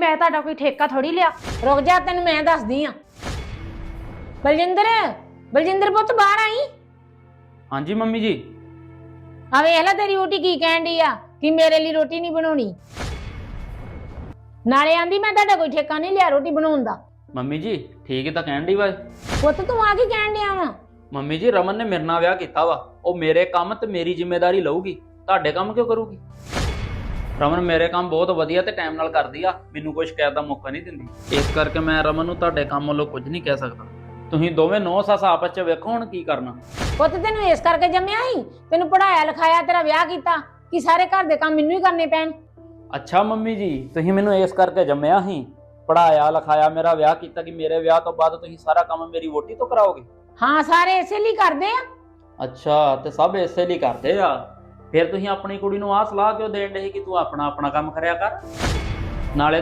ਮੈਂ ਤੁਹਾਡਾ ਕੋਈ ਠੇਕਾ ਥੋੜੀ ਲਿਆ? ਰੁਕ ਜਾ ਤੈਨੂੰ ਮੈਂ ਦੱਸਦੀ ਆ। ਬਲਜਿੰਦਰ ਬਲਜਿੰਦਰ ਪੁੱਤ ਬਾਹਰ ਆਈ? ਹਾਂਜੀ ਮੰਮੀ ਜੀ। ਆ ਵੇਖ ਲੈ ਤੇਰੀ ਰੋਟੀ ਕੀ ਕਹਿਣ ਡਈ ਆ ਕਿ ਮੇਰੇ ਲਈ ਰੋਟੀ ਨਹੀਂ ਬਣਾਉਣੀ। ਨਾਲੇ ਆਂਦੀ ਮੈਂ ਤੁਹਾਡਾ ਕੋਈ ਠੇਕਾ ਨਹੀਂ ਲਿਆ ਰੋਟੀ ਬਣਾਉਣ ਦਾ। ਮੰਮੀ ਜੀ ਠੀਕ ਹੀ ਤਾਂ ਕਹਿਣ ਦੀ ਵਾ ਪੁੱਤ ਤੂੰ ਆ ਕੀ ਕਹਿਣ ਡਿਆ ਵਾ? ਮੰਮੀ ਜੀ ਰਮਨ ਨੇ ਮੇਰੇ ਨਾਲ ਵਿਆਹ ਕੀਤਾ ਵਾ। ਉਹ ਮੇਰੇ ਕੰਮ ਤੇ ਮੇਰੀ ਜ਼ਿੰਮੇਵਾਰੀ ਲਊਗੀ। ਤੁਹਾਡੇ ਕੰਮ ਕਿਉਂ ਕਰੂਗੀ? ਰਮਨ ਮੇਰੇ ਕੰਮ ਬਹੁਤ ਵਧੀਆ ਤੇ ਟਾਈਮ ਨਾਲ ਕਰਦੀ ਆ ਮੈਨੂੰ ਕੋਈ ਸ਼ਿਕਾਇਤ ਦਾ ਮੌਕਾ ਨਹੀਂ ਦਿੰਦੀ। ਇਸ ਕਰਕੇ ਮੈਂ ਰਮਨ ਨੂੰ ਤੁਹਾਡੇ ਕੰਮ ਵੱਲੋਂ ਕੁਝ ਨਹੀਂ ਕਹਿ ਸਕਦਾ। ਤੁਸੀਂ ਦੋਵੇਂ ਨੌ ਸੱਸ ਆਪਸ ਚ ਵੇਖੋ ਹੁਣ ਕੀ ਕਰਨਾ। ਪੁੱਤ ਤੈਨੂੰ ਇਸ ਕਰਕੇ ਜੰਮਿਆ ਸੀ ਤੈਨੂੰ ਪੜਾਇਆ ਲਿਖਾਇਆ ਤੇਰਾ ਵਿਆਹ ਕੀਤਾ ਕਿ ਸਾਰੇ ਘਰ ਦੇ ਕੰਮ ਮੈਨੂੰ ਹੀ ਕਰਨੇ ਪੈਣ। ਅੱਛਾ ਮੰਮੀ ਜੀ ਤੁਸੀਂ ਮੈਨੂੰ ਇਸ ਕਰਕੇ ਜੰਮਿਆ ਸੀ ਪੜਾਇਆ ਲਿਖਾਇਆ ਮੇਰਾ ਵਿਆਹ ਕੀਤਾ ਕਿ ਮੇਰੇ ਵਿਆਹ ਤੋਂ ਬਾਅਦ ਤੁਸੀਂ ਸਾਰਾ ਕੰਮ ਮੇਰੀ ਵੋਟੀ ਤੋਂ ਕਰਾਓਗੇ? ਹਾਂ ਸਾਰੇ ਇਸੇ ਲਈ ਕਰਦੇ ਆ। ਅੱਛਾ ਤੇ ਸਭ ਇਸੇ ਲਈ ਕਰਦੇ ਆ? ਫਿਰ ਤੁਸੀਂ ਆਪਣੀ ਕੁੜੀ ਨੂੰ ਆਹ ਸਲਾਹ ਕਿਉਂ ਦੇਣ ਦੇ ਕਿ ਤੂੰ ਆਪਣਾ ਆਪਣਾ ਕੰਮ ਕਰਿਆ ਕਰ? ਨਾਲੇ